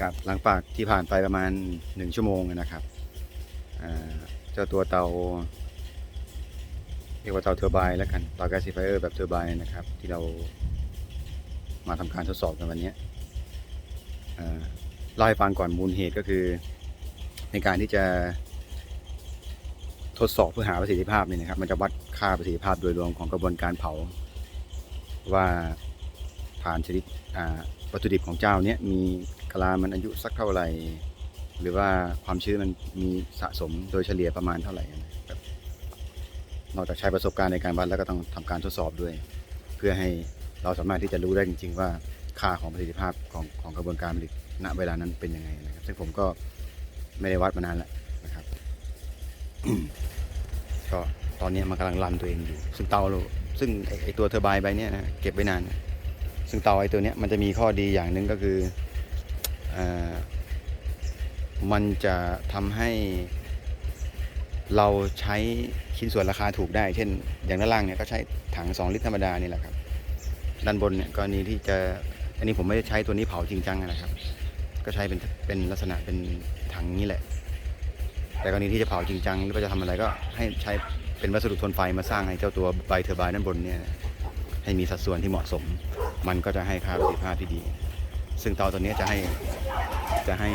ครับหลังจากที่ผ่านไปประมาณ 1 ชั่วโมงนะครับเจ้าตัวเตาเรียกว่าเตาเทอร์ไบน์แล้วกันเตาแก๊สซิฟายเออร์แบบเทอร์ไบน์นะครับ ที่เรามาทำการทดสอบกันวันนี้เล่าให้ฟังก่อนมูลเหตุก็คือ ในการที่จะทดสอบเพื่อหาประสิทธิภาพนี่นะครับ มันจะวัดค่าประสิทธิภาพโดยรวมของกระบวนการเผา ว่าฐานชนิดอ่าวัตถุดิบของเจ้าเนี้ยมี ลามันอายุสักเท่าไหร่ หรือว่าความชื้นมันมีสะสมโดยเฉลี่ยประมาณเท่าไหร่นะครับนอกจากใช้ประสบการณ์ในการวัดแล้วก็ต้องทำการทดสอบด้วย เพื่อให้เราสามารถที่จะรู้ได้จริง ๆ ว่าค่าของประสิทธิภาพของของกระบวนการผลิตณเวลานั้นเป็นยังไงนะครับ ซึ่งผมก็ไม่ได้วัดมานานแล้วนะครับก็ตอนนี้มันกำลังรันตัวเองอยู่ ซึ่งเตาซึ่งไอ้ไอตัวเทอร์ไบน์ใบเนี้ยนะเก็บไว้นาน ซึ่งเตาไอตัวเนี้ยมันจะมีข้อดีอย่างหนึ่งก็คือ มันจะทำให้เราใช้ชิ้นส่วนราคาถูกได้ เช่น อย่างด้านล่างเนี่ยก็ใช้ถัง 2 ลิตรธรรมดานี่แหละครับ ด้านบนเนี่ยกรณีที่จะอันนี้ผมไม่ได้ใช้ตัวนี้เผาจริงจังนะครับ ก็ใช้เป็นเป็นลักษณะเป็นถังนี้แหละ แต่กรณีที่จะเผาจริงจังหรือว่าจะทำอะไรก็ให้ใช้เป็นวัสดุทนไฟมาสร้างให้เจ้าตัวใบเทอร์ไบน์ด้านบนเนี่ยให้มีสัดส่วนที่เหมาะสม มันก็จะให้ค่าประสิทธิภาพที่ดี ซึ่งเตาตัวนี้จะให้จะให้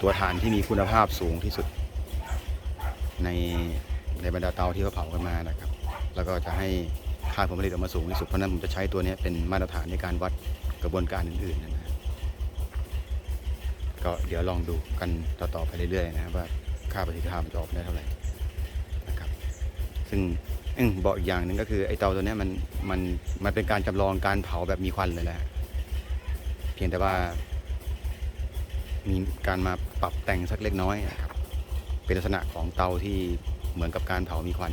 ตัวถ่านที่มีคุณภาพสูงที่สุด ในในบรรดาเตาที่เขาเผากันมานะครับ แล้วก็จะให้ค่าผลผลิตออกมาสูงที่สุดเพราะนั้นผมจะใช้ตัวนี้เป็นมาตรฐานในการวัดกระบวนการอื่นๆนะก็เดี๋ยวลองดูกันต่อๆไปเรื่อยๆนะครับว่าค่าประสิทธิภาพมันจะออกได้เท่าไหร่นะครับ ซึ่งอืมบอกอีกอย่างหนึ่งก็คือไอ้เตาตัวนี้มันมันมันเป็นการจำลองการเผาแบบมีควันเลยแหละ เพียงแต่ว่า มีการมาปรับแต่งสักเล็กน้อยนะครับ เป็นลักษณะของเตาที่เหมือนกับการเผามีควัน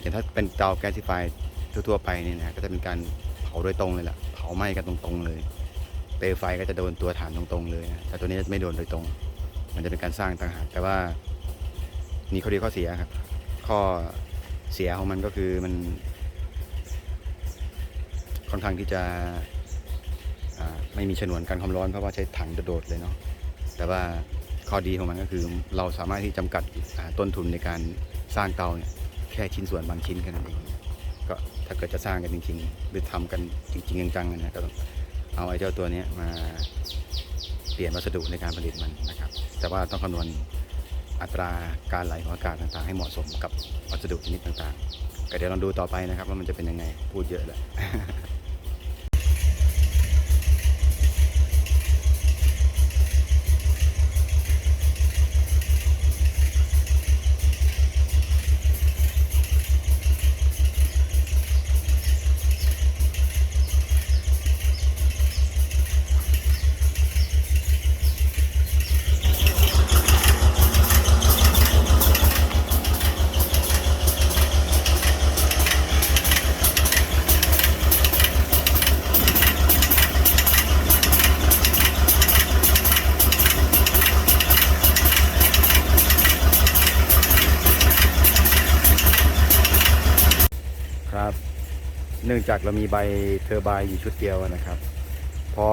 อย่างถ้าเป็นเตาแก๊สซิฟายทั่วๆไปเนี่ยนะก็จะเป็นการเผาโดยตรงเลยแหละเผาไหม้กันตรงๆเลยเปลวไฟก็จะโดนตัวฐานตรงๆเลยนะแต่ตัวนี้ไม่โดนโดยตรง มันจะเป็นการสร้างต่างหากแต่ว่ามีข้อดีข้อเสียครับ ข้อเสียของมันก็คือมันค่อนข้างที่จะ ไม่มีฉนวนกันความร้อนเพราะว่าใช้ถังโดดเลยเนาะแต่ว่าข้อดีของมันก็คือเราสามารถที่จำกัดต้นทุนในการสร้างเตาเนี่ยแค่ชิ้นส่วนบางชิ้นแค่นั้นเองก็ถ้าเกิดจะสร้างกันจริงๆ หรือทำกันจริงๆจังๆนะก็ต้องเอาไอ้เจ้าตัวนี้มาเปลี่ยนวัสดุในการผลิตมันนะครับ แต่ว่าต้องคำนวณอัตราการไหลของอากาศต่างๆ ให้เหมาะสมกับวัสดุชนิดต่างๆก็เดี๋ยวลองดูต่อไปนะครับ ว่ามันจะเป็นยังไงพูดเยอะเลย ครับ เนื่องจากเรามีใบเทอร์ไบน์อยู่ชุดเดียวนะครับ พอ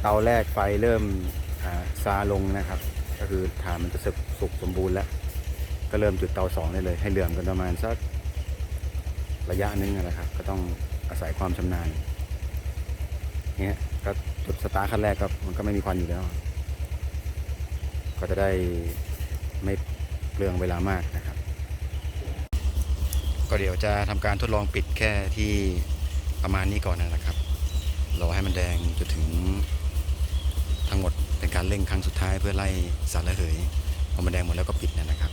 เตาแรกไฟเริ่มซาลงนะครับ ก็คือฐานมันจะสุกสุกสมบูรณ์แล้ว ก็เริ่มจุดเตาสองได้เลย ให้เหลื่อมกันประมาณสักระยะนึงนะครับ ก็ต้องอาศัยความชำนาญเนี้ยก็จุดสตาร์ทขั้นแรกก็มันก็ไม่มีควันอยู่แล้ว ก็จะได้ไม่เปลืองเวลามากนะครับ ก็เดี๋ยวจะทำการทดลองปิดแค่ที่ประมาณนี้ก่อนนะครับรอให้มันแดงจนถึงทั้งหมดเป็นการเร่งครั้งสุดท้ายเพื่อไล่สารระเหยพอมันแดงหมดแล้วก็ปิดนะครับ